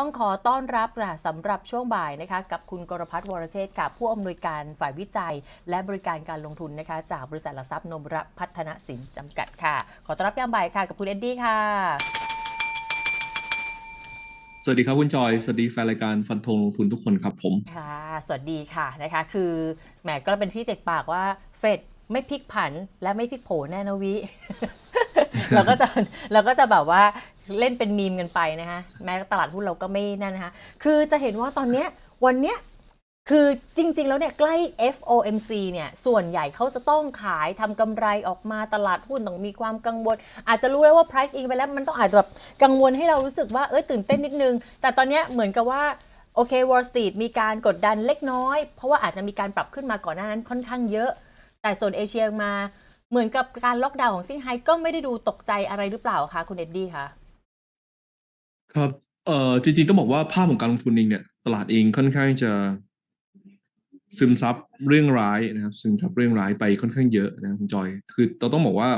ต้องขอต้อนรับค่ะสำหรับช่วงบ่ายนะคะกับคุณกรพัฒน์วรเชษฐ์ค่ะผู้อำนวยการฝ่ายวิจัย และบริการการลงทุนนะคะ จากบริษัทหลักทรัพย์นมรพัฒนสินจำกัดค่ะ ขอต้อนรับยามบ่ายค่ะ กับคุณเอ็ดดี้ค่ะ สวัสดีครับคุณจอย สวัสดีแฟนรายการฟันธงลงทุนทุกคนครับผมค่ะ สวัสดีค่ะนะคะคือแหมก็เป็นที่ติดปากว่าเฟดไม่พลิกผันและไม่พลิกโผแน่นะวิเราก็จะเราก็จะแบบว่า เล่นเป็นมีมกันไปนะคะแม้ตลาดหุ้นเราก็ไม่นั่นนะคะคือจะเห็นว่าตอนเนี้ยวันเนี้ยคือจริง ๆ แล้วเนี่ยใกล้ FOMC เนี่ยส่วนใหญ่เขาจะต้องขายทำกำไรออกมาตลาดหุ้นต้องมีความกังวล อาจจะรู้แล้วว่า price in ไปแล้วมันต้องอาจจะแบบกังวลให้เรารู้สึกว่าเอ้ยตื่นเต้นนิดนึง แต่ตอนเนี้ยเหมือนกับว่าโอเค Wall Street มีการกดดันเล็กน้อย เพราะว่าอาจจะมีการปรับขึ้นมาก่อนหน้านั้นค่อนข้างเยอะ แต่ส่วนเอเชียมาเหมือนกับการล็อกดาวน์ของซิงไฮ้ก็ไม่ได้ดูตกใจอะไรหรือเปล่าคะคุณเอ็ดดี้คะ ครับ เอ่อ จริงๆ ต้องบอกว่าภาพของการลงทุนเองเนี่ย ตลาดเองค่อนข้างจะ ซึมซับเรื่องร้ายนะครับ ซึมซับเรื่องร้ายไปค่อนข้างเยอะนะคุณจอย คือเราต้องบอกว่า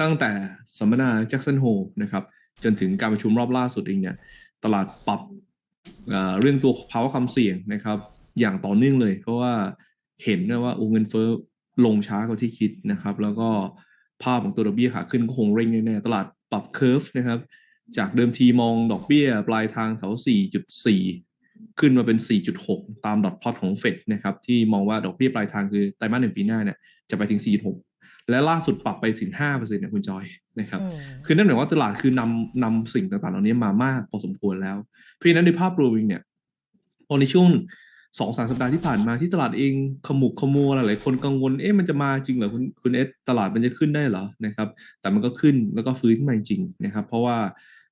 ตั้งแต่สัมมนาแจ็คสันโฮนะครับ จนถึงการประชุมรอบล่าสุดเองเนี่ย ตลาดปรับเอ่อเรื่องตัวภาวะความเสี่ยงนะครับ อย่างต่อเนื่องเลย เพราะว่าเห็นนะว่าโอ้เงินเฟ้อลงช้ากว่าที่คิดนะครับ แล้วก็ภาพของตัวดอกเบี้ยขาขึ้นก็คงเร่งแน่ๆตลาดปรับเคอร์ฟนะครับ จากเดิมทีมองดอกเบี้ยปลายทางแถว 4.4 ขึ้นมาเป็น 4.6 ตามดอทพอตของเฟดนะครับที่มองว่าดอกเบี้ยปลายทางคือไตรมาสหนึ่งปีหน้าเนี่ยจะไปถึง 4.6 และล่าสุดปรับไปถึง5%เนี่ยคุณจอยนะครับอืมคือนั่นหมายว่าตลาดคือนำนำสิ่งต่างๆ เหล่านี้มามากพอสมควรแล้ว เพราะฉะนั้นในภาพรวมเองเนี่ยพอในช่วงสองสามสัปดาห์ที่ผ่านมาที่ตลาดเองขมุกขมัวหลายๆคนกังวลเอ๊ะมันจะมาจริงเหรอคุณคุณเอสตลาดมันจะขึ้นได้เหรอนะครับ แต่มันก็ขึ้นแล้วก็ฟื้นขึ้นมาจริงๆนะครับ เพราะว่า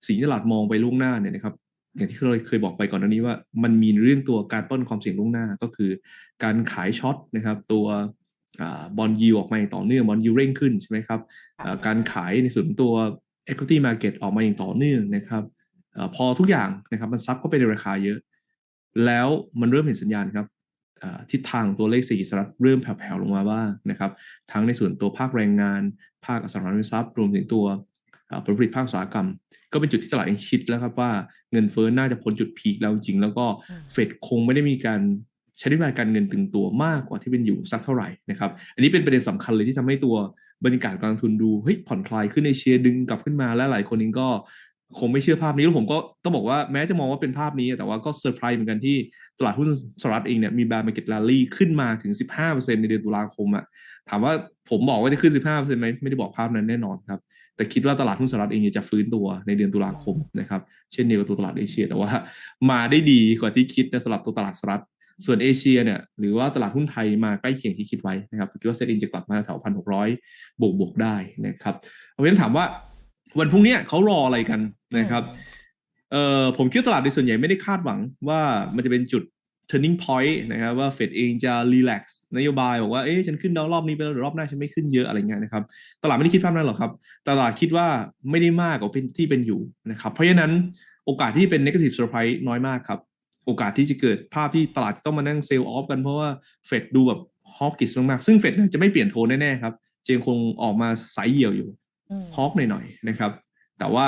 สิ่งที่ตลาดมองไปล่วงหน้าเนี่ยนะครับอย่างที่เราเคยบอกไปก่อนหน้านี้ว่ามันมีเรื่องตัวการป้อนความเสี่ยงล่วงหน้าก็คือ การขายช็อตนะครับตัวบอลยูออกมาอย่างต่อเนื่องบอลยูเร่งขึ้นใช่ไหมครับการขายในส่วนตัว equity market ออกมาอย่างต่อเนื่องนะครับอพอทุกอย่างนะครับมันซับเข้าไปในราคาเยอะ แล้วมันเริ่มเห็นสัญญาณครับทิศทางตัวเลขเศรษฐกิจสหรัฐเริ่มแผ่วๆลงมาบ้างนะครับ ทั้งในส่วนตัวภาคแรงงาน ภาคอสังหาริมทรัพย์ รวมถึงตัว ผลผลิตภาคอุตสาหกรรม ก็เป็นจุดที่ตลาดเองคิดแล้วครับว่าเงินเฟ้อน่าจะพ้นจุดพีคแล้วจริงๆแล้วก็อืมเฟดคงไม่ได้มีการใช้นโยบายการเงินตึงตัวมากกว่าที่เป็นอยู่สักเท่าไหร่นะครับ อันนี้เป็นประเด็นสำคัญเลยที่ทำให้ตัวบรรยากาศการลงทุนดูเฮ้ยผ่อนคลายขึ้นในเชียร์ดึงกลับขึ้นมาและหลายคนเองก็คงไม่เชื่อภาพนี้แล้วผมก็ต้องบอกว่าแม้จะมองว่าเป็นภาพนี้ แต่ว่าก็เซอร์ไพรส์เหมือนกันที่ตลาดหุ้นสหรัฐเองเนี่ยมีแบร์มาร์เก็ต r ลลี่ขึ้นมาถึง 15%ในเดือนตุลาคมอะถามว่าผมบอกว่าจะขึ้น 15%ไหมไม่ได้บอกภาพนั้นแน่นอนครับ แต่คิดว่าตลาดหุ้นสหรัฐเองจะฟื้นตัวในเดือนตุลาคมนะครับ เช่นเดียวกับตัวตลาดเอเชีย แต่ว่ามาได้ดีกว่าที่คิดนะสำหรับตัวตลาดสหรัฐ ส่วนเอเชียเนี่ยหรือว่าตลาดหุ้นไทยมาใกล้เคียงที่คิดไว้นะครับคิดว่าเซ็ตอินจะกลับมาแถวพันหกร้อยบวกบวกได้นะครับเอาเป็นถามว่าวันพรุ่งนี้เขารออะไรกันนะครับเอ่อผมคิดตลาดโดยส่วนใหญ่ไม่ได้คาดหวังว่ามันจะเป็นจุด turning point นะครับว่าเฟดเองจะ relax นโยบายบอกว่าเอ๊ะฉันขึ้นดาวรอบนี้ไปแล้วเดี๋ยวรอบหน้าฉันไม่ขึ้นเยอะอะไรเงี้ยนะครับตลาดไม่ได้คิดภาพนั้นหรอกครับ ตลาดคิดว่าไม่ได้มากกว่าเป็นที่เป็นอยู่นะครับเพราะฉะนั้นโอกาสที่เป็น negative surprise น้อยมากครับ โอกาสที่จะเกิดภาพที่ตลาดจะต้องมานั่งเซลล์ออฟกันเพราะว่าเฟดดูแบบฮอกกิสมากๆซึ่งเฟดจะไม่เปลี่ยนโทนแน่ๆครับจะยังคงออกมาสายเหี่ยวอยู่อืมฮอกหน่อยๆนะครับ แต่ว่า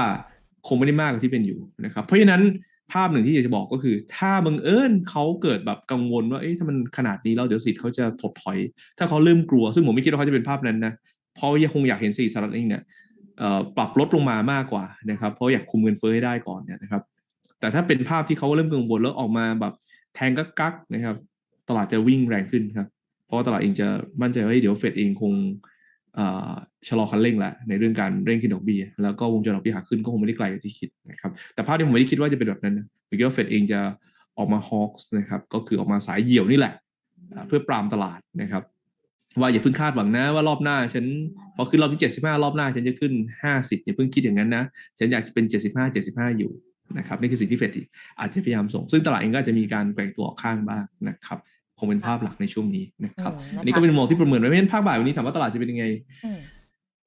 คงไม่ได้มากกว่าที่เป็นอยู่นะครับ เพราะฉะนั้น ภาพหนึ่งที่อยากจะบอกก็คือ ถ้าบังเอิญเขาเกิดแบบกังวลว่าเอ๊ะถ้ามันขนาดนี้แล้วเดี๋ยวสิทธิ์เขาจะถดถอย ถ้าเขาเริ่มกลัว ซึ่งผมไม่คิดว่าเขาจะเป็นภาพนั้นนะเพราะยังคงอยากเห็นเศรษฐกิจสหรัฐเองเนี่ยปรับลดลงมามากกว่านะครับ เพราะอยากคุมเงินเฟ้อให้ได้ก่อนเนี่ยนะครับ แต่ถ้าเป็นภาพที่เขาเริ่มกังวลแล้วออกมาแบบแทงกักกักนะครับ ตลาดจะวิ่งแรงขึ้นครับ เพราะว่าตลาดเองจะมั่นใจว่าเดี๋ยวเฟดเองคง ชะลอคันเร่งแหละในเรื่องการเร่งขึ้นดอกเบี้ยแล้วก็วงจรดอกเบี้ยขาขึ้นก็คงไม่ได้ไกลกับที่คิดนะครับแต่ภาพที่ผมไม่ได้คิดว่าจะเป็นแบบนั้นนะผมคิดว่าเฟดเองจะออกมาฮอคส์นะครับก็คือออกมาสายเหี่ยวนี่แหละ เพื่อปรามตลาดนะครับ ว่าอย่าเพิ่งคาดหวังนะว่ารอบหน้า ฉันพอขึ้นรอบที่เจ็ดสิบห้ารอบหน้า ฉันจะขึ้นห้าสิบอย่าเพิ่งคิดอย่างนั้นนะ ฉันอยากจะเป็นเจ็ดสิบห้าเจ็ดสิบห้าอยู่นะครับนี่คือสิ่งที่เฟดอาจจะพยายามส่ง ซึ่งตลาดเองก็จจะมีการแกว่งตัวออกข้างบ้างนะครับ คงเป็นภาพหลักในช่วงนี้นะครับอืมนะคะอันนี้ก็เป็นมุมมองที่ประเมินไว้ไม่งั้นภาคบ่ายวันนี้ถามว่าตลาดจะเป็นยังไงอืม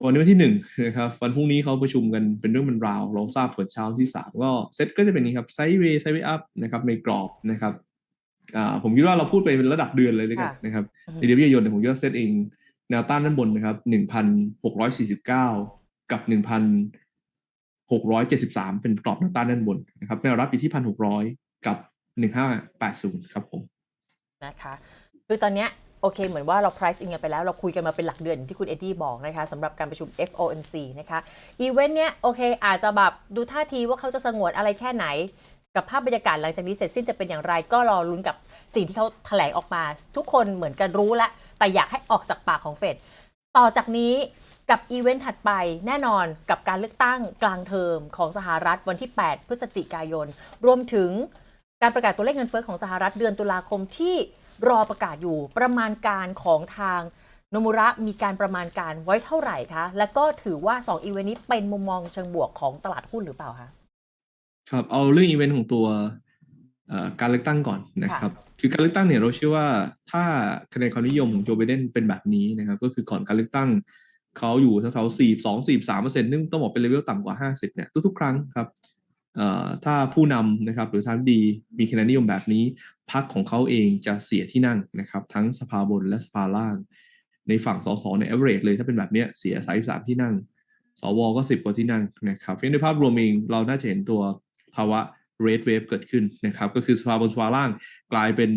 วันนี้วันที่หนึ่งนะครับวันพรุ่งนี้เขาประชุมกันเป็นเรื่องเป็นราวเราทราบผลเช้าที่สามก็เซ็ตก็จะเป็นนี้ครับไซด์เวย์ไซด์เวย์อัพนะครับในกรอบนะครับอ่าผมคิดว่าเราพูดไปเป็นระดับเดือนเลยด้วยกันค่ะนะครับอืมในเดือนมิถุนายนเนี่ยผมคิดว่าเซ็ตเองแนวต้านด้านบนนะครับหนึ่งพันหกร้อยสี่สิบเก้ากับหนึ่งพัน673เป็นกรอบแนวต้านด้านบนนะครับแนวรับอยู่ที่1,600กับ1580ครับผม นะคะคือตอนเนี้ยโอเค เหมือนว่าเรา price in กันไปแล้ว เราคุยกันมาเป็นหลักเดือนที่คุณเอ็ดดี้บอกนะคะสำหรับการประชุม FOMC นะคะอีเวนต์เนี้ยโอเค อาจจะแบบดูท่าทีว่าเขาจะสงวนอะไรแค่ไหน กับภาพบรรยากาศหลังจากนี้เสร็จสิ้นจะเป็นอย่างไร ก็รอลุ้นกับสิ่งที่เขาแถลงออกมา ทุกคนเหมือนกันรู้แล้วแต่อยากให้ออกจากปากของเฟดต่อจากนี้กับอีเวนต์ถัดไปแน่นอนกับการเลือกตั้งกลางเทอมของสหรัฐวันที่ 8 พฤศจิกายน รวมถึง การประกาศตัวเลขเงินเฟ้อของสหรัฐเดือนตุลาคมที่รอประกาศอยู่ประมาณการของทางโนมุระมีการประมาณการไว้เท่าไหร่คะ และก็ถือว่า 2 อีเวนต์นี้เป็นมุมมองเชิงบวกของตลาดหุ้นหรือเปล่าคะครับเอาเรื่องอีเวนต์ของตัวเอ่อการเลือกตั้งก่อนนะครับคือการเลือกตั้งเนี่ยเราเชื่อว่าถ้าคะแนนความนิยมของโจไบเดนเป็นแบบนี้นะครับก็คือก่อนการเลือกตั้งเขาอยู่แถวๆสี่สองสี่สามเปอร์เซ็นต์ซึ่งต้องบอกเป็นเลเวลต่ำกว่าห้าสิบเนี่ยทุกๆ ครั้งครับเอ่อ ถ้าผู้นำนะครับหรือทางดีมีคะแนนนิยมแบบนี้พรรคของเขาเองจะเสียที่นั่งนะครับ ทั้งสภาบนและสภาล่าง ในฝั่งสสใน average เลยถ้าเป็นแบบนี้เสีย33ที่นั่ง สวก็10กว่าที่นั่งนะครับเพราะในภาพรวมเองเราน่าจะเห็นตัวภาวะ red wave เกิดขึ้นนะครับ ก็คือสภาบนสภาล่างกลายเป็น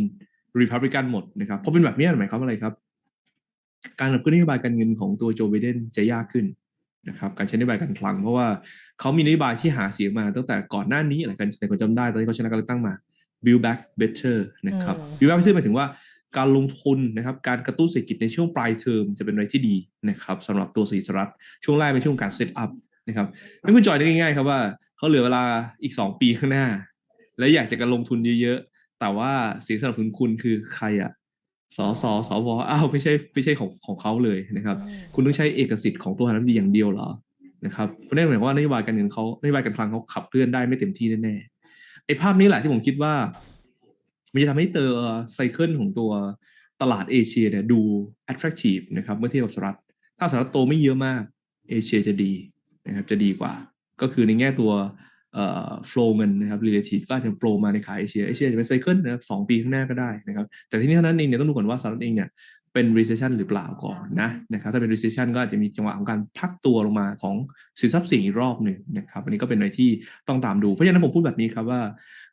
Republican หมดนะครับเพราะเป็นแบบนี้หมายความว่าอะไรครับ การขับเคลื่อนนโยบายการเงินของตัวโจไบเดนจะยากขึ้น นะครับการใช้นโยบายการคลัง เพราะว่าเขามีนโยบายที่หาเสียงมาตั้งแต่ก่อนหน้านี้หลายคนหลายคนจำได้ตอนที่เขาชนะการเลือกตั้งมา build back better นะครับอืม build back better หมายถึงว่าการลงทุนนะครับการกระตุ้นเศรษฐกิจในช่วงปลายเทอมจะเป็นอะไรที่ดีนะครับสำหรับตัวสีสรัฐช่วงแรกเป็นช่วงการ set up นะครับให้คุณจอยได้ง่ายๆครับว่าเขาเหลือเวลาอีก 2 ปีข้างหน้า และอยากจะการลงทุนเยอะๆ แต่ว่าเสียงสนับสนุนคุณคือใครอะ สสสวอ้าวไม่ใช่ไม่ใช่ของของเขาเลยนะครับ คุณต้องใช้เอกสิทธิ์ของตัวน้ำดีอย่างเดียวเหรอนะครับเพราะนั่นหมายความว่านโยบายการเงินเขานโยบายการคลังเขาขับเคลื่อนได้ไม่เต็มที่แน่ๆไอ้ภาพนี้แหละที่ผมคิดว่า มันจะทำให้เตอไซเคิลของตัวตลาดเอเชียเนี่ยดู attractive นะครับเมื่อเทียบกับสหรัฐถ้าสหรัฐโตไม่เยอะมาก เอเชียจะดีนะครับจะดีกว่า ก็คือในแง่ตัว เอ่อ flow เงินนะครับ relative ก็อาจจะโปรมาในขายเอเชียเอเชียจะเป็นไซเคิลนะครับสองปีข้างหน้าก็ได้นะครับ แต่ที่นี้เท่านั้นเองเนี่ยต้องดูก่อนว่าสหรัฐเองเนี่ยเป็น recession หรือเปล่าก่อนนะนะครับถ้าเป็น recession ก็อาจจะมีจังหวะของการพักตัวลงมาของสินทรัพย์สิ่งอีกรอบหนึ่งนะครับอันนี้ก็เป็นอะไรที่ต้องตามดู เพราะฉะนั้นผมพูดแบบนี้ครับว่า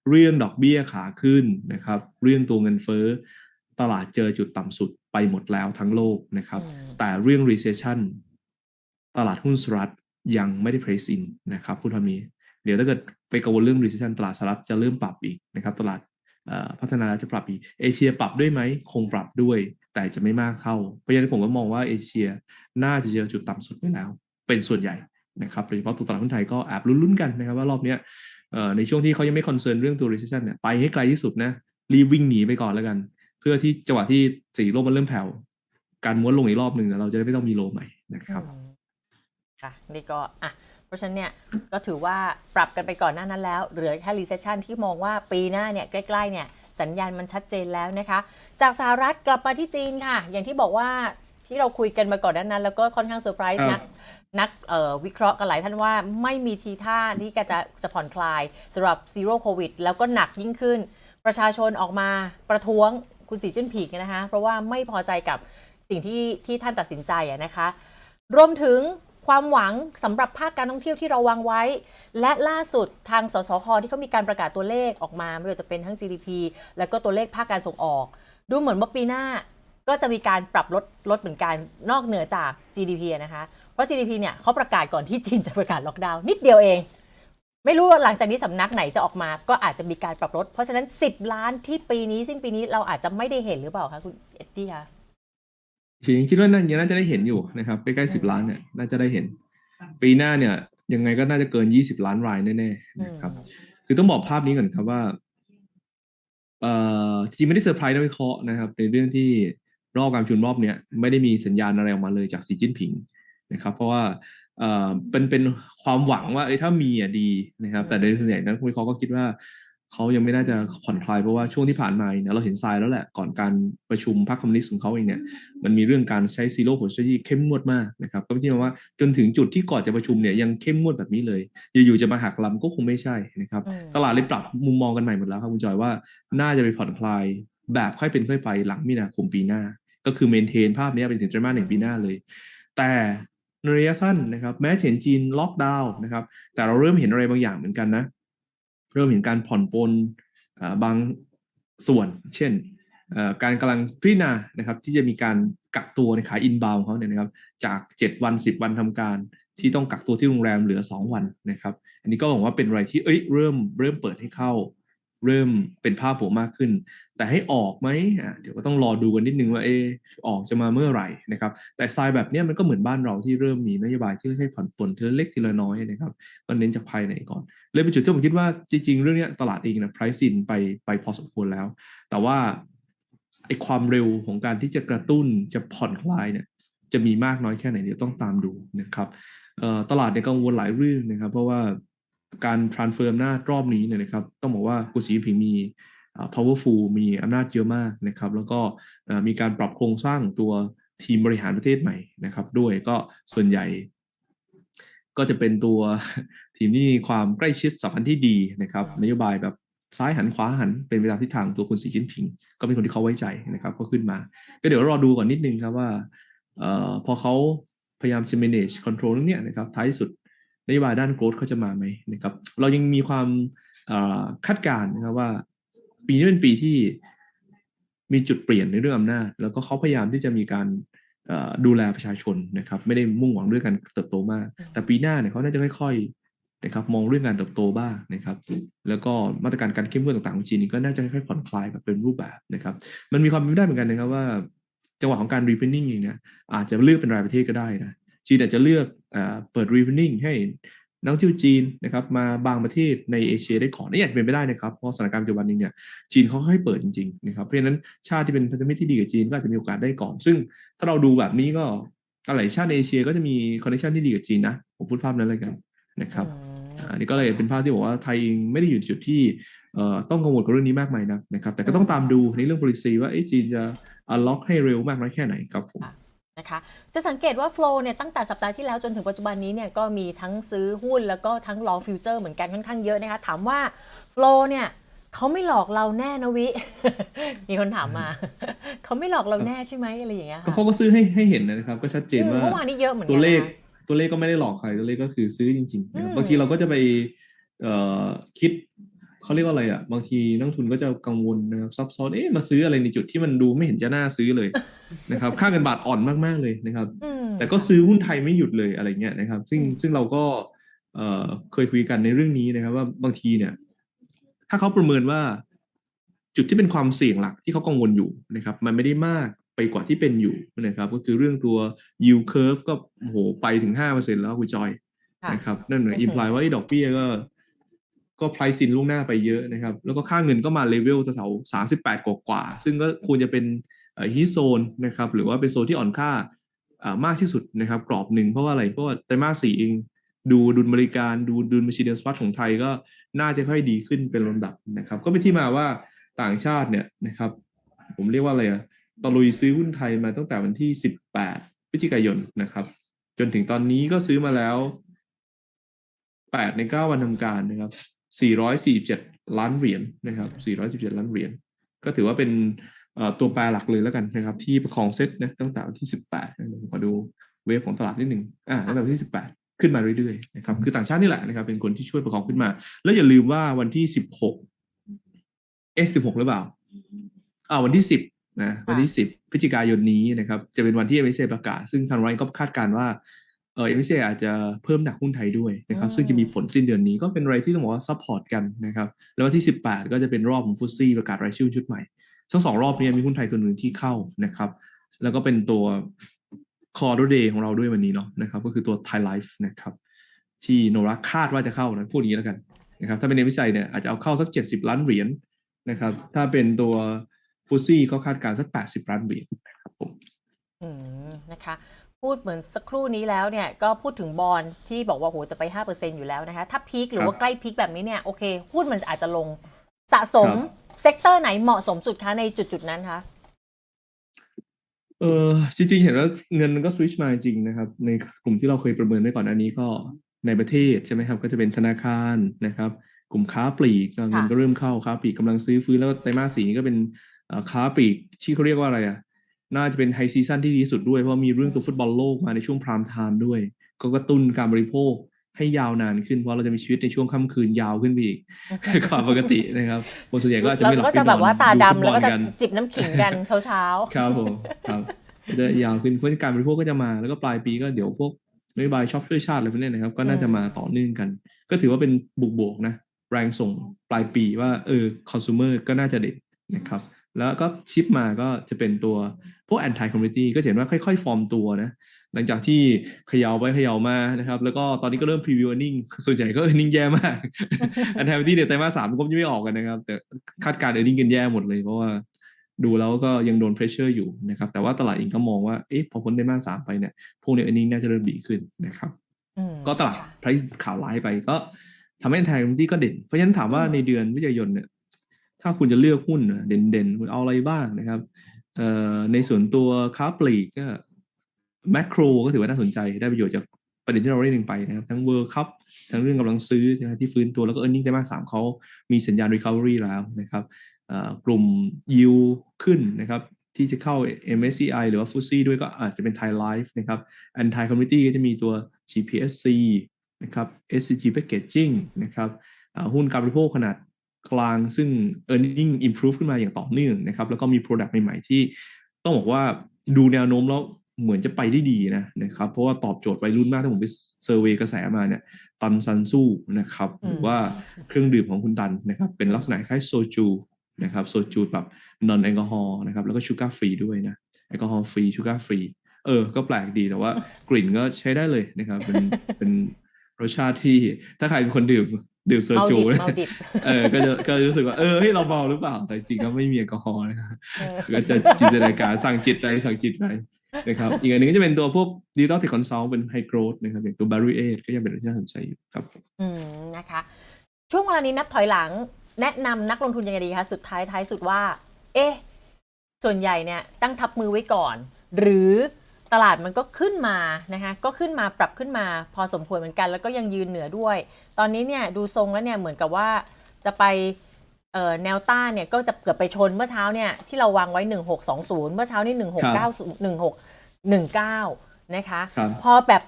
เรื่องดอกเบี้ยขาขึ้นนะครับ เรื่องตัวเงินเฟ้อตลาดเจอจุดต่ำสุดไปหมดแล้วทั้งโลกนะครับอืมแต่เรื่อง recession ตลาดหุ้นสหรัฐยังไม่ได้ price in นะครับพูดเท่านี้ เดี๋ยวถ้าเกิดไปกังวลเรื่อง recession ตลาดสหรัฐจะเริ่มปรับอีกนะครับ ตลาดพัฒนาแล้วจะปรับอีก เอเชียปรับด้วยไหม คงปรับด้วย แต่จะไม่มากเท่า เพราะฉะนั้นผมก็มองว่าเอเชียน่าจะเจอจุดต่ำสุดไปแล้ว เป็นส่วนใหญ่นะครับ โดยเฉพาะตัวตลาดหุ้นไทยก็แอบลุ้นๆกันนะครับ ว่ารอบนี้ในช่วงที่เขายังไม่คอนเซิร์นเรื่องตัว recession เนี่ย ไปให้ไกลที่สุดนะ รีวิ่งหนีไปก่อนแล้วกัน เพื่อที่จังหวะที่สีโลกมันเริ่มแผ่ว การม้วนลงอีกรอบหนึ่งเราจะได้ไม่ต้องมีโลใหม่นะครับ ค่ะ นี่ก็อะ เพราะฉะนั้นเนี่ยก็ถือว่าปรับกันไปก่อนหน้านั้นแล้ว เหลือแค่ recession ที่มองว่าปีหน้าเนี่ยใกล้ๆเนี่ยสัญญาณมันชัดเจนแล้วนะคะ จากสหรัฐกลับมาที่จีนค่ะ อย่างที่บอกว่าที่เราคุยกันมาก่อนหน้านั้นแล้วก็ค่อนข้างเซอร์ไพรส์ครันับกนักเอ่อวิเคราะห์กันหลายท่านว่าไม่มีทีท่าที่จะจะผ่อนคลายสำหรับซีโร่โควิดแล้วก็หนักยิ่งขึ้น ประชาชนออกมาประท้วงคุณสีจิ้นผิงนะคะ เพราะว่าไม่พอใจกับสิ่งที่ที่ท่านตัดสินใจอะนะคะ รวมถึง ความหวังสำหรับภาคการท่องเที่ยวที่เราวางไว้ และล่าสุดทางสสคที่เขามีการประกาศตัวเลขออกมา ไม่ว่าจะเป็นทั้ง GDP แล้วก็ตัวเลขภาคการส่งออก ดูเหมือนว่าปีหน้าก็จะมีการปรับลดลดเหมือนกันนอกเหนือจาก GDP นะคะ เพราะ GDP เนี่ยเขาประกาศก่อนที่จีนจะประกาศล็อกดาวน์นิดเดียวเอง ไม่รู้ว่าหลังจากนี้สำนักไหนจะออกมา ก็อาจจะมีการปรับลด เพราะฉะนั้น 10 ล้านที่ปีนี้สิ้นปีนี้เราอาจจะไม่ได้เห็นหรือเปล่าคะคุณเอ็ดดี้คะ ทีนี้คิดว่าน่ายังน่าจะได้เห็นอยู่นะครับใกล้ๆสิบล้านเนี่ยน่าจะได้เห็น ปีหน้าเนี่ย ยังไงก็น่าจะเกินยี่สิบล้านรายแน่ๆนะครับ คือต้องบอกภาพนี้ก่อนครับว่าเอ่อจริงๆไม่ได้เซอร์ไพรส์นักวิเคราะห์นะครับ ในเรื่องที่รอบการประชุมรอบเนี้ยไม่ได้มีสัญญาณอะไรออกมาเลยจากสีจิ้นผิงนะครับ เพราะว่าเอ่อเป็นเป็นความหวังว่าเอ้ยถ้ามีอะดีนะครับ แต่ในส่วนใหญ่นักวิเคราะห์ก็คิดว่า เขายังไม่น่าจะผ่อนคลายเพราะว่าช่วงที่ผ่านมาเนี่ยเราเห็นทรายแล้วแหละก่อนการประชุมพรรคคอมมิวนิสต์ของเขาเองเนี่ยมันมีเรื่องการใช้ซีโร่ผล strategy เข้มงวดมากนะครับก็ที่มาว่าจนถึงจุดที่ก่อนจะประชุมเนี่ยยังเข้มงวดแบบนี้เลย อยู่ๆจะมาหักลำก็คงไม่ใช่นะครับอืมตลาดเลยปรับมุมมองกันใหม่หมดแล้วครับคุณจอยว่าน่าจะไปผ่อนคลายแบบค่อยเป็นค่อยไปหลังมีนาคมปีหน้า ก็คือเมนเทนภาพเนี้ยเป็นถึงไตรมาสหนึ่งปีหน้าเลย แต่ในระยะสั้นนะครับแม้จะเห็นจีนล็อกดาวน์นะครับแต่เราเริ่มเห็นอะไรบางอย่างเหมือนกันนะ เริ่มเห็นการผ่อนปลนบางส่วน เช่นการกำลังพิจารณานะครับที่จะมีการกักตัวในขายอินบาวเขาเนี่ยนะครับจาก 7 วัน 10 วันทำการ ที่ต้องกักตัวที่โรงแรมเหลือ 2 วันนะครับ อันนี้ก็บองว่าเป็นอะไรที่เอ้ยเริ่มเริ่มเปิดให้เข้า เริ่มเป็นภาพบวกมากขึ้น แต่ให้ออกไหมอะเดี๋ยวก็ต้องรอดูกันนิดนึงว่าเออออกจะมาเมื่อไหร่นะครับ แต่ทรายแบบนี้มันก็เหมือนบ้านเราที่เริ่มมีนโยบายที่ให้ผ่อนปลนทีละเล็กทีละน้อยนะครับ ก็เน้นจากภายในก่อน เลยเป็นจุดที่ผมคิดว่าจริงๆ เรื่องนี้ตลาดเองนะ price in ไปไปพอสมควรแล้ว แต่ว่าไอความเร็วของการที่จะกระตุ้นจะผ่อนคลายเนี่ยจะมีมากน้อยแค่ไหนเดี๋ยวต้องตามดูนะครับตลาดเนี่ยกังวลหลายเรื่องนะครับ เพราะว่า การ transfer อำนาจรอบนี้เนี่ยนะครับ ต้องบอกว่าคุณสีผิงมี powerful มีอำนาจเยอะมากนะครับ แล้วก็มีการปรับโครงสร้างตัวทีมบริหารประเทศใหม่นะครับ ด้วยก็ส่วนใหญ่ ก็จะเป็นตัวทีมที่มีความใกล้ชิดสัมพันธ์ที่ดีนะครับ นโยบายแบบซ้ายหันขวาหันเป็นไปตามทิศทางตัวคุณสีจิ้นผิง ก็เป็นคนที่เขาไว้ใจนะครับ ก็ขึ้นมา ก็เดี๋ยวรอดูก่อนนิดนึงครับว่าออพอเขาพยายามจะ manage control เรื่องเนี้ยนะครับท้ายสุด นโยบายด้าน growth เขาจะมาไหมนะครับเรายังมีความคาดการณ์นะครับว่า ปีนี้เป็นปีที่มีจุดเปลี่ยนในเรื่องอำนาจ แล้วก็เขาพยายามที่จะมีการดูแลประชาชนนะครับ ไม่ได้มุ่งหวังเรื่องการเติบโตมาก แต่ปีหน้าเนี่ยเขาน่าจะค่อยๆนะครับ มองเรื่องการเติบโตบ้างนะครับ แล้วก็มาตรการการเข้มงวดต่างๆของจีนก็น่าจะค่อยๆผ่อนคลายแบบเป็นรูปแบบนะครับ มันมีความเป็นไปได้เหมือนกันนะครับว่า จังหวะของการ reopening เองเนี่ยอาจจะเลือกเป็นรายประเทศก็ได้นะ จีนอาจจะเลือกเอ่อเปิด reopening ให้นักท่องเที่ยวจีนนะครับมาบางประเทศในเอเชียได้ก่อนนี่อาจจะเป็นไปได้นะครับเพราะสถานการณ์ปัจจุบันนี้เนี่ยจีนเขาค่อยๆเปิดจริงๆนะครับเพราะฉะนั้นชาติที่เป็นพันธมิตรที่ดีกับจีนก็อาจจะมีโอกาสได้ก่อน ซึ่งถ้าเราดูแบบนี้ก็หลายชาติในเอเชียก็จะมีคอนเนคชันที่ดีกับจีนนะผมพูดภาพนั้นเลยกันนะครับอืมอันนี้ก็เลยเป็นภาพที่บอกว่าไทยเองไม่ได้อยู่ในจุดที่เอ่อต้องกังวลกับเรื่องนี้มากมายนักนะครับแต่ก็ต้องตามดูในเรื่อง policy ว่าเอ๊ะจีนจะ unlock ให้เร็วมากน้อยแค่ไหนครับผม นะคะ จะสังเกตว่า flow เนี่ยตั้งแต่สัปดาห์ที่แล้วจนถึงปัจจุบันนี้เนี่ยก็มีทั้งซื้อหุ้นแล้วก็ทั้ง long future เหมือนกันค่อนข้างเยอะนะคะ ถามว่า flow เนี่ยเขาไม่หลอกเราแน่นะวิ มีคนถามมา เขาไม่หลอกเราแน่ใช่ไหมอะไรอย่างเงี้ยก็ค่ะเขาก็ซื้อให้ให้เห็นนะครับ ก็ชัดเจนอืมว่าเมื่อวานนี้เยอะเหมือนกัตัวนเลขนะคะตัวเลขก็ไม่ได้หลอกใครตัวเลขก็คือซื้อจริงๆนะครับอืมบางทีเราก็จะไปเอ่อคิด เขาเรียกว่าอะไรอะ บางทีนักลงทุนก็จะกังวลนะครับซับซ้อนเอ๊ะมาซื้ออะไรในจุดที่มันดูไม่เห็นจะน่าซื้อเลยนะครับ ค่าเงินบาทอ่อนมากๆเลยนะครับอืมแต่ก็ซื้อหุ้นไทยไม่หยุดเลยอะไรเงี้ยนะครับ ซึ่งซึ่งเราก็เอ่อเคยคุยกันในเรื่องนี้นะครับ ว่าบางทีเนี่ย ถ้าเขาประเมินว่าจุดที่เป็นความเสี่ยงหลักที่เขากังวลอยู่นะครับ มันไม่ได้มากไปกว่าที่เป็นอยู่นะครับ ก็คือเรื่องตัว yield curve ก็โอ้โหไปถึงห้าเปอร์เซ็นแล้วคุณจอยค่ะนะครับนั่นหมายอือหืออิมพลายว่าไอ้ดอกเบี้ยก็ ก็ price in ล่วงหน้าไปเยอะนะครับ แล้วก็ค่าเงินก็มาเลเวลแถวสามสิบแปดกว่า ซึ่งก็ควรจะเป็นฮีโซนนะครับหรือว่าเป็นโซนที่อ่อนค่ามากที่สุดนะครับกรอบหนึ่งเพราะว่าอะไรเพราะว่าไตรมาสสี่เองดูดุลบริการดูดุลบัญชีเดินสปัตของไทยก็น่าจะค่อยดีขึ้นเป็นลำดับนะครับ ก็เป็นที่มาว่าต่างชาติเนี่ยนะครับ ผมเรียกว่าอะไรอะตะลุยซื้อหุ้นไทยมาตั้งแต่วันที่ 18พฤศจิกายนนะครับ จนถึงตอนนี้ก็ซื้อมาแล้ว 8 ใน 9 วันทำการนะครับ 447 ล้านเหรียญนะครับ417 ล้านเหรียญก็ถือว่าเป็นตัวแปรหลักเลยแล้วกันนะครับ ที่ประคองเซ็ตนะตั้งแต่วันที่ 18นะผมขอดูเวฟของตลาดนิดหนึ่งอ่าตั้งแต่วันที่ 18 ขึ้นมาเรื่อยๆนะครับคือต่างชาตินี่แหละนะครับ เป็นคนที่ช่วยประคองขึ้นมา แล้วอย่าลืมว่าวันที่ 16 เอ๊ะ 16 หรือเปล่าอ่าวันที่ 10นะวันที่ 10พฤศจิกายนนี้นะครับ จะเป็นวันที่ m อ a ประกาศ ซึ่งทางไรก็คาดการณ์ว่า เออ m อ a อาจจะเพิ่มหนักหุ้นไทยด้วยนะครับอืมซึ่งจะมีผลสิ้นเดือนนี้ก็เป็นอะไรที่ต้องบอกว่าซัพพอร์ตกันนะครับแล้ววันที่ 18 ก็จะเป็นรอบของฟุตซี่ประกาศรายชื่อชุดใหม่ทั้งสองรอบนี้มีหุ้นไทยตัวหนึ่งที่เข้านะครับ แล้วก็เป็นตัวคอร์ดเดย์ของเราด้วยวันนี้เนาะนะครับก็คือตัว Thai Life นะครับที่โนราคาดว่าจะเข้านะพูดอย่างนี้แล้วกันนะครับถ้าเป็นในวิจัยเนี่ยอาจจะเอาเข้าสัก 70 ล้านเหรียญนะครับถ้าเป็นตัวฟุตซี่ก็คาดการณ์สัก 80 ล้านเหรียญนะครับผมอืมนะคะ พูดเหมือนสักครู่นี้แล้วเนี่ยก็พูดถึงบอลที่บอกว่าโหจะไป 5%อยู่แล้วนะคะ ถ้าพีคหรือว่าใกล้พีคแบบนี้เนี่ยโอเคหุ้นมันอาจจะลงสะสมครับเซกเตอร์ไหนเหมาะสมสุดคะในจุดๆนั้นคะเออจริงๆเห็นว่าเงินมันก็สวิชมาจริงนะครับ ในกลุ่มที่เราเคยประเมินไว้ก่อนอันนี้ก็ในประเทศใช่ไหมครับ ก็จะเป็นธนาคารนะครับ กลุ่มค้าปลีกก็เงินก็เริ่มเข้าค้าปลีกกำลังซื้อฟื้นแล้วก็ไตรมาสสี่นี้ก็เป็นเอ่อค้าปลีกที่เขาเรียกว่าอะไรอะ น่าจะเป็นไฮซีซั่นที่ดีที่สุดด้วย เพราะมีเรื่องตัวฟุตบอลโลกมาในช่วงพรามไทม์ด้วย ก็กระตุ้นการบริโภคให้ยาวนานขึ้น เพราะเราจะมีชีวิตในช่วงค่ำคืนยาวขึ้นไปอีกกว่าปกตินะครับคนส่วนใหญ่ก็อาจจะเราไม่หลับก็ไม่จะนแบอนบว่าตาดูดำฟุตบแล้วอลก็จะกันจิบน้ำขิงกันเช้าเช้าๆครับผมครับก็จะยาวขึ้นเพราะการบริโภคก็จะมาแล้วก็ปลายปีก็เดี๋ยวพวกนโยบายช็อปช่วยชาติอะไรพวกเนี้ยนะครับ ก็น่าจะมาต่อเนื่องกัน ก็ถือว่าเป็นบวกบวกๆนะแรงส่งปลายปีว่าเออคอน sumer ก็น่าจะเด่นนะครับ แล้วก็ชิปมาก็จะเป็นตัว พวก anti commodity ก็จะเห็นว่าค่อยๆ ฟอร์มตัวนะ หลังจากที่เขย่าไปเขย่ามานะครับ แล้วก็ตอนนี้ก็เริ่ม preview earning ส่วนใหญ่ก็ earning แย่มาก anti commodity เนี่ยไตรมาสสามก็ยังไม่ออกกันนะครับ แต่คาดการณ์ earning กันแย่หมดเลยเพราะว่าดูแล้วก็ยังโดน pressure อยู่นะครับ แต่ว่าตลาดเองก็มองว่าเอ๊ะพอพ้นไตรมาสสามไปเนี่ยพวกเนี้ earning น่าจะเริ่มดีขึ้นนะครับอืมก็ตลาดค่ะ price ข่าวร้ายไปก็ทำให้ anti commodity ก็เด่น เพราะฉะนั้นถามว่าอืมในเดือนมิถุนายนเนี่ยถ้าคุณจะเลือกหุ้นน่ะเด่นๆ คุณเอาอะไรบ้างนะครับเอ่อ ในส่วนตัวค้าปลีกก็แมคโครก็ถือว่าน่าสนใจได้ประโยชน์จากประเด็นที่เราได้หนึ่งไปนะครับ ทั้ง World Cup ทั้งเรื่องกำลังซื้อนะที่ฟื้นตัวแล้วก็ e a r n i n g ไตรมาสสามเขามีสัญญาณ recovery แล้วนะครับกลุ่ม yield ขึ้นนะครับที่จะเข้า MSCI หรือว่า FTSE ด้วยก็อาจจะเป็น Thai Life นะครับ Anti Community ก็จะมีตัว GPSC นะครับ SCG Packaging นะครับหุ้นการบริโภคขนาด กลางซึ่ง e a r n i n g improve ขึ้นมาอย่างต่อเนื่องนะครับ แล้วก็มี Product ใหม่ๆ ที่ต้องบอกว่าดูแนวโน้มแล้วเหมือนจะไปได้ดีนะนะครับ เพราะว่าตอบโจทย์วัยรุ่นมากถ้าผมไปเซอร์เวยกระแสมาเนี่ยตันซันสู้นะครับหรือว่าเครื่องดื่มของคุณตันนะครับ เป็นลักษณะคล้ายโซจูนะครับโซจูแบบนอนแอลกอฮอล์นะครับแล้วก็ชูการ์ฟรีด้วยนะแอลกอฮอล์ฟรีชูการ์ฟรีเออ ก็แปลกดีแต่ว่ากลิ่นก็ใช้ได้เลยนะครับ เป็นเป็นรสชาติที่ถ้าใครเป็นคนดื่มดื่มโซเมาจูดิบนะเมาดิบเออก็จะก็รู้สึกว่าเออเฮ้ยเราเมาหรือเปล่า แต่จริงๆก็ไม่มีแอลกอฮอล์นะครับเออก็จะจินตนาการสั่งจิตไปสั่งจิตไปนะครับอีกอันหนึงก็จะเป็นตัวพวกดิจิตอลเทคคอนซัลท์เป็นไฮโกรดนะครับอย่างตัว b a r r y 8ก็ยังเป็นอะไรที่น่าสนใจอยู่ครับอืมนะคะ ช่วงเวลานี้นับถอยหลังแนะนำนักลงทุนยังไงดีคะสุดท้ายท้ายสุดว่า เอ๊ะส่วนใหญ่เนี่ยตั้งทับมือไว้ก่อน หรือ ตลาดมันก็ขึ้นมานะคะก็ขึ้นมาปรับขึ้นมาพอสมควรเหมือนกัน แล้วก็ยังยืนเหนือด้วย ตอนนี้เนี่ยดูทรงแล้วเนี่ยเหมือนกับว่าจะไปเอ่อแนวต้านเนี่ยก็จะเกือบไปชนเมื่อเช้าเนี่ยที่เราวางไว้ 1620 เมื่อเช้านี่ 1690 1619 นะคะครับพอแบบ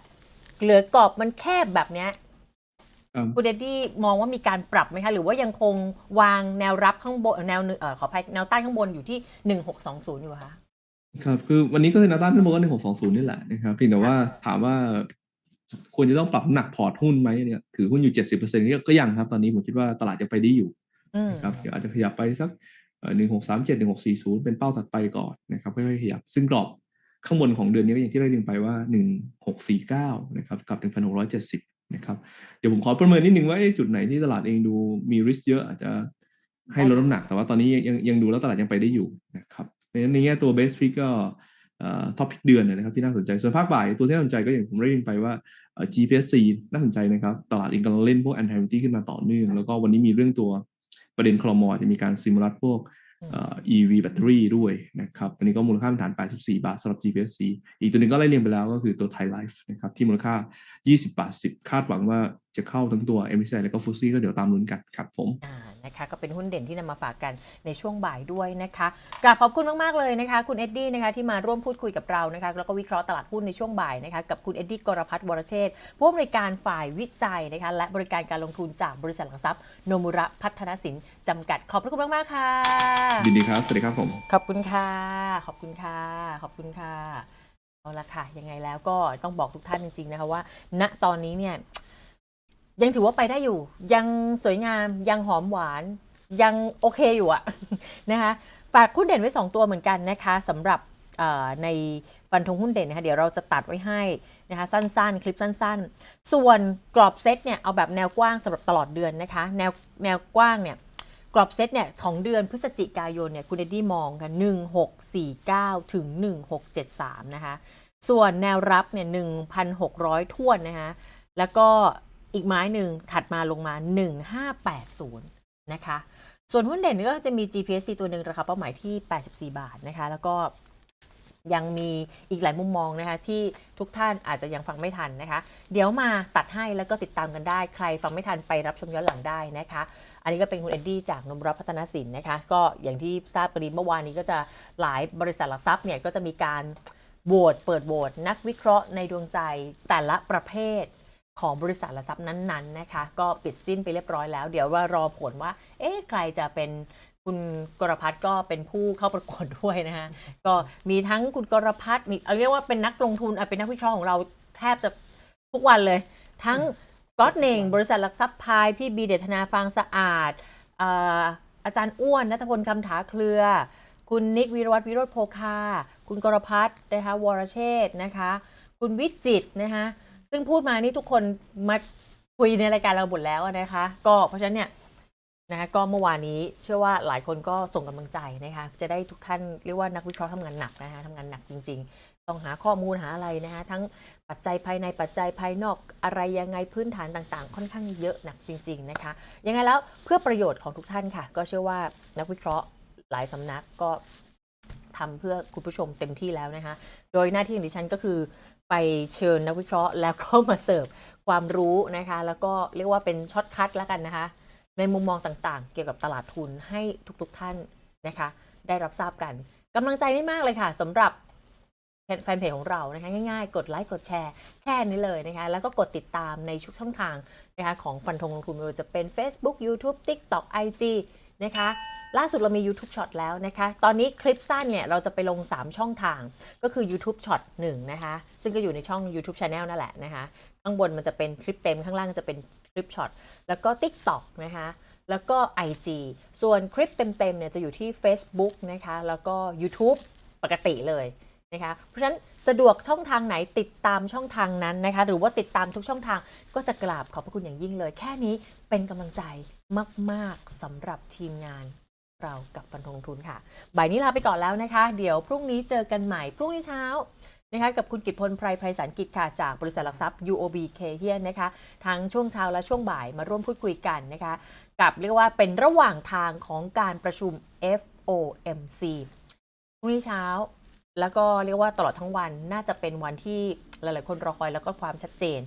เหลือกรอบมันแคบแบบเนี้ยครับคุณเดดดี้มองว่ามีการปรับไหมคะ หรือว่ายังคงวางแนวรับข้างบนแนวเอ่อขออภัยแนวต้านข้างบนอยู่ที่ 1620 อยู่คะ ครับ คือวันนี้ก็คือแนวต้านขึ้นมาก็หนึ่งหกสองศูนย์นี่แหละนะครับเพียงแต่ว่าถามว่า ควรจะต้องปรับน้ำหนักพอร์ตหุ้นไหมเนี่ยถือหุ้นอยู่เจ็ดสิบเปอร์เซ็นต์ก็ยังครับ ตอนนี้ผมคิดว่าตลาดจะไปได้อยู่อืมนะครับเดี๋ยวอาจจะขยับไปสักหนึ่งหกสามเจ็ดหนึ่งหกสี่ศูนย์เป็นเป้าถัดไปก่อนนะครับค่อยๆขยับซึ่งกรอบข้างบนของเดือนนี้ก็อย่างที่ได้ดึงไปว่าหนึ่งหกสี่เก้านะครับกับหนึ่งพันหกร้อยเจ็ดสิบนะครับเดี๋ยวผมขอประเมินนิดนึงว่าเอ๊ะจุดไหนที่ตลาดเองดูมีริสเยอะอาจจะให้ลดน้ำหนักแต่ว่าตอนนี้ยังยังยังดูแล้วตลาดยังไปได้อยู่นะครับ เพราะฉะนั้นในแง่ตัวเบสฟิกก็ท็อปพิกเดือนนะครับที่น่าสนใจ ส่วนภาคบ่ายตัวที่น่าสนใจก็อย่างผมได้ยินไปว่าเอ่อ GPSC น่าสนใจนะครับ ตลาดเองกำลังเล่นพวก anti gravity ขึ้นมาต่อเนื่อง แล้วก็วันนี้มีเรื่องตัวประเด็นคลมอจะมีการซิมูลัสพวกเอ่อ EV แบตเตอรี่ด้วยนะครับวันนี้ก็มูลค่าพื้นฐาน 84 บาทสำหรับ GPSC อีกตัวหนึ่งก็ไล่เรียงไปแล้วก็คือตัว Thai Life นะครับที่มูลค่า 20 บาท 10 คาดหวังว่า จะเข้าทั้งตัว MSCI แล้วก็ FTSE ก็เดี๋ยวตามลุ้นกันครับผมอ่านะคะก็เป็นหุ้นเด่นที่นำมาฝากกันในช่วงบ่ายด้วยนะคะกราบขอบคุณมาก ๆ เลยนะคะ คุณเอ็ดดี้นะคะที่มาร่วมพูดคุยกับเรานะคะแล้วก็วิเคราะห์ตลาดหุ้นในช่วงบ่ายนะคะกับคุณเอ็ดดี้กรพัฒน์วรเชษฐ์ผู้อำนวยการฝ่ายวิจัยนะคะและบริการการลงทุนจากบริษัทหลักทรัพย์โนมุระพัฒนสินจำกัดขอบพระคุณมาก ๆ ค่ะยินดีครับสวัสดีครับผมขอบคุณค่ะ ขอบคุณค่ะ ขอบคุณค่ะเอาละค่ะยังไงแล้วก็ต้องบอกทุกท่านจริง ๆ นะคะว่า ณตอนนี้เนี่ย ยังถือว่าไปได้อยู่ ยังสวยงามยังหอมหวาน ยังโอเคอยู่อะนะคะฝากหุ้นเด่นไว้ 2 ตัวเหมือนกันนะคะสำหรับในฟันธงหุ้นเด่นนะคะเดี๋ยวเราจะตัดไว้ให้นะคะสั้นๆ คลิปสั้นๆ ส่วนกรอบเซตเนี่ยเอาแบบแนวกว้างสำหรับตลอดเดือนนะคะแนวแนวกว้างเนี่ยกรอบเซตเนี่ยของเดือนพฤศจิกายนเนี่ยคุณเดดดี้มองกัน 1649 ถึง 1673 นะคะ ส่วนแนวรับเนี่ย1,600 ท่วนนะคะ แล้วก็ อีกไม้หนึ่งถัดมาลงมา 1580 นะคะ ส่วนหุ้นเด่นก็จะมี GPC ตัวหนึ่งราคาเป้าหมายที่ 84 บาทนะคะ แล้วก็ยังมีอีกหลายมุมมองนะคะ ที่ทุกท่านอาจจะยังฟังไม่ทันนะคะ เดี๋ยวมาตัดให้แล้วก็ติดตามกันได้ ใครฟังไม่ทันไปรับชมย้อนหลังได้นะคะ อันนี้ก็เป็นคุณเอ็ดดี้จากนมรับพัฒนสินนะคะ ก็อย่างที่ทราบกันดีเมื่อวานนี้ก็จะหลายบริษัทหลักทรัพย์เนี่ยก็จะมีการโหวตเปิดโหวตนักวิเคราะห์ในดวงใจแต่ละประเภท ของบริษัทหลักทรัพย์นั้นๆนะคะ ก็ปิดสิ้นไปเรียบร้อยแล้ว เดี๋ยวว่ารอผลว่า เอ๊ะใครจะเป็นคุณกรพัฒน์ก็เป็นผู้เข้าประกวดด้วยนะคะก็มีทั้งคุณกรพัฒน์มีเอาเรียกว่าเป็นนักลงทุนเป็นนักวิเคราะห์ของเราแทบจะทุกวันเลย ทั้งก๊อตเน่งบริษัทหลักทรัพย์พายพี่บีเดชนาฟางสะอาดอาอาจารย์อ้วนนัทพลคำถาเครือ คุณนิกวิรวัตรวิโรธโพคา คุณกรพัฒน์นะคะวรเชษฐ์นะคะ คุณวิจิตนะคะ ซึ่งพูดมานี่ทุกคนมาคุยในรายการเราหมดแล้วนะคะ ก็เพราะฉะนั้นเนี่ยนะคะก็เมื่อวานนี้เชื่อว่าหลายคนก็ส่งกำลังใจนะคะจะได้ทุกท่านเรียกว่านักวิเคราะห์ทำงานหนักนะคะทำงานหนักจริง ๆ ต้องหาข้อมูลหาอะไรนะคะทั้งปัจจัยภายในปัจจัยภายนอกอะไรยังไงพื้นฐานต่างๆ ค่อนข้างเยอะหนักจริง ๆนะคะยังไงแล้วเพื่อประโยชน์ของทุกท่านค่ะ ก็เชื่อว่านักวิเคราะห์หลายสำนักก็ทำเพื่อคุณผู้ชมเต็มที่แล้วนะคะ โดยหน้าที่ของดิฉันก็คือ ไปเชิญนักวิเคราะห์ แล้วก็มาเสิร์ฟความรู้นะคะ แล้วก็เรียกว่าเป็นช็อตคัทแล้วกันนะคะ ในมุมมองต่างๆ เกี่ยวกับตลาดทุนให้ทุกๆท่านนะคะ ได้รับทราบกันกำลังใจไม่มากเลยค่ะสำหรับแฟนเพจของเรานะคะง่ายๆ กดไลค์กดแชร์แค่นี้เลยนะคะ แล้วก็กดติดตามในชุกช่องทางนะคะของฟันธงลงทุนไม่ว่าจะเป็น Facebook YouTube TikTok IG นะคะ ล่าสุดเรามี YouTube Short แล้วนะคะ ตอนนี้คลิปสั้นเนี่ยเราจะไปลง 3 ช่องทาง ก็คือ YouTube Short 1นะคะ ซึ่งก็อยู่ในช่อง YouTube Channel นั่นแหละนะคะ ข้างบนมันจะเป็นคลิปเต็มข้างล่างจะเป็นคลิปช็อต แล้วก็ TikTok นะคะ แล้วก็ IG ส่วนคลิปเต็มๆเนี่ยจะอยู่ที่ Facebook นะคะ แล้วก็ YouTube ปกติเลยนะคะ เพราะฉะนั้นสะดวกช่องทางไหนติดตามช่องทางนั้นนะคะ หรือว่าติดตามทุกช่องทางก็จะกราบขอบพระคุณอย่างยิ่งเลย แค่นี้เป็นกำลังใจมาก ๆสำหรับทีมงาน เรากับฟันธงทุนค่ะ บ่ายนี้ลาไปก่อนแล้วนะคะ เดี๋ยวพรุ่งนี้เจอกันใหม่ พรุ่งนี้เช้านะคะกับคุณกิตพลไพรไพศาลกิจค่ะ จากบริษัทหลักทรัพย์ UOB k เฮียนนะคะทั้งช่วงเช้าและช่วงบ่ายมาร่วมพูดคุยกันนะคะ กับเรียกว่าเป็นระหว่างทางของการประชุม FOMC พรุ่งนี้เช้า แล้วก็เรียกว่าตลอดทั้งวันน่าจะเป็นวันที่หลาย ๆ คนรอคอยแล้วก็ความชัดเจน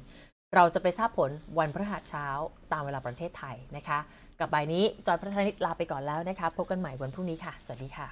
เราจะไปทราบผลวันพฤหัสเช้าตามเวลาประเทศไทยนะคะ กับใบนี้จอยพัฒนิตลาไปก่อนแล้วนะคะพบกันใหม่วันพรุ่งนี้ค่ะ สวัสดีค่ะ